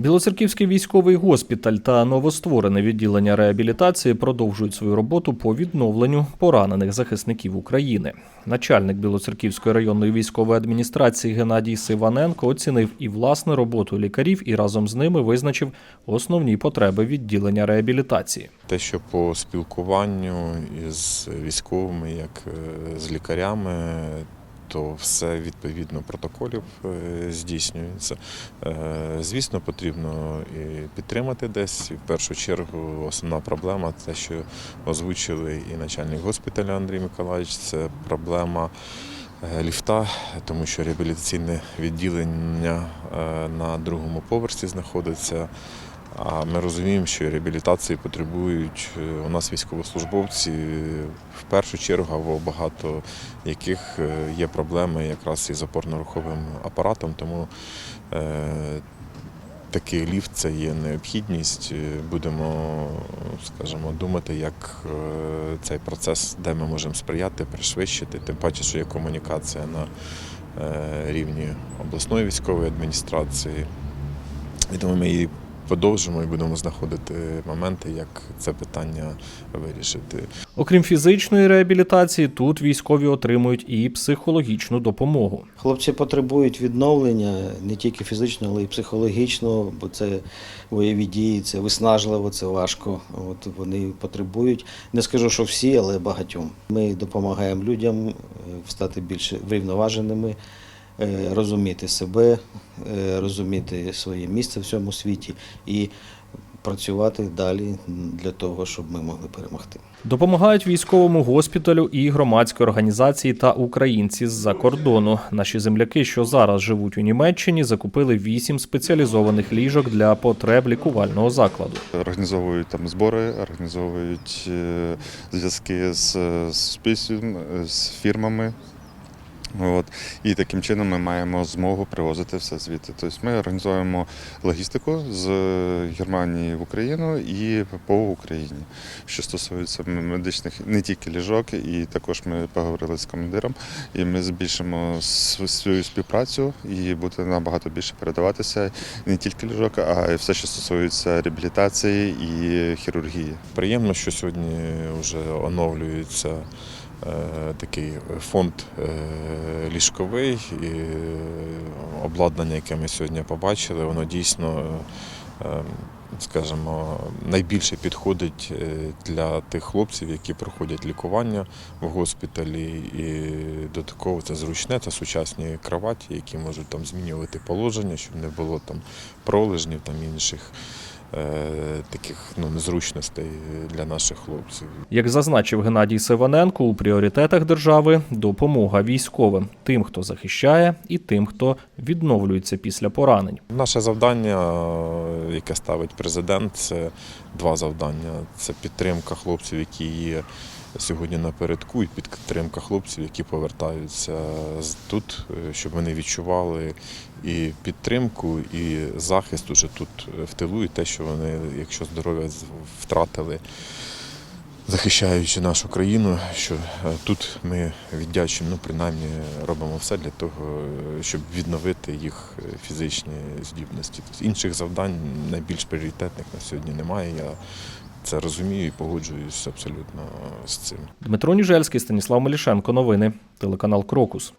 Білоцерківський військовий госпіталь та новостворене відділення реабілітації продовжують свою роботу по відновленню поранених захисників України. Начальник Білоцерківської районної військової адміністрації Геннадій Сиваненко оцінив і власну роботу лікарів і разом з ними визначив основні потреби відділення реабілітації. Те, що по спілкуванню із військовими, як е, з лікарями, то все відповідно протоколів е, здійснюється. Е, Звісно, потрібно і підтримати десь. В першу чергу основна проблема те, що озвучили і начальник госпіталю Андрій Миколаївич, це проблема. е, Ліфта, тому що реабілітаційне відділення на другому поверсі знаходиться. А ми розуміємо, що реабілітації потребують е, у нас військовослужбовці в першу чергу, або багато яких е, є проблеми якраз із опорно-руховим апаратом, тому е, такий ліфт це є необхідність. Будемо, скажімо, думати, як цей процес, де ми можемо сприяти, пришвидшити, тим паче, що є комунікація на рівні обласної військової адміністрації. І тому ми її подовжимо і будемо знаходити моменти, як це питання вирішити. Окрім фізичної реабілітації, тут військові отримують і психологічну допомогу. Хлопці потребують відновлення не тільки фізичного, але й психологічного, бо це бойові дії, це виснажливо, це важко. От вони потребують. Не скажу, що всі, але багатьом. Ми допомагаємо людям е, стати більш врівноваженими, розуміти себе, е, розуміти своє місце в цьому світі і працювати далі для того, щоб ми могли перемогти. Допомагають військовому госпіталю і громадські організації та українці з-за кордону. Наші земляки, що зараз живуть у Німеччині, закупили вісім спеціалізованих ліжок для потреб лікувального закладу. Організовують там збори, організовують е, зв'язки з з суспільством, е, з фірмами. От. І таким чином ми маємо змогу привозити все звідти. Тобто ми організовуємо логістику з Германії в Україну і по Україні. Що стосується медичних не тільки ліжок, і також ми поговорили з командиром, і ми збільшимо свою співпрацю і буде набагато більше передаватися не тільки ліжок, а й все, що стосується реабілітації і хірургії. Приємно, що сьогодні вже оновлюється е, такий фонд е, ліжковий і обладнання, яке ми сьогодні побачили, воно дійсно, е, е, скажімо, найбільше підходить е, для тих хлопців, які проходять лікування в госпіталі. І додатково це зручне, це сучасні кроваті, які можуть там змінювати положення, щоб не було там пролежнів там інших. Е, Таких ну, незручностей для наших хлопців. Як зазначив Геннадій Сиваненко, у пріоритетах держави допомога військовим, тим, хто захищає, і тим, хто відновлюється після поранень. Наше завдання, яке ставить президент, це два завдання: це підтримка хлопців, які є сьогодні напередку, і підтримка хлопців, які повертаються тут, е, щоб вони відчували і підтримку, і захист уже тут е, в тилу, і те, що вони, якщо здоров'я втратили. Захищаючи нашу країну, що е, тут ми віддячимо, ну принаймні робимо все для того, щоб відновити їх фізичні здібності. Тобто інших завдань найбільш пріоритетних на сьогодні немає. Я це розумію і погоджуюсь абсолютно з цим. Дмитро Ніжельський, Станіслав Мелішенко. Новини. Телеканал Крокус.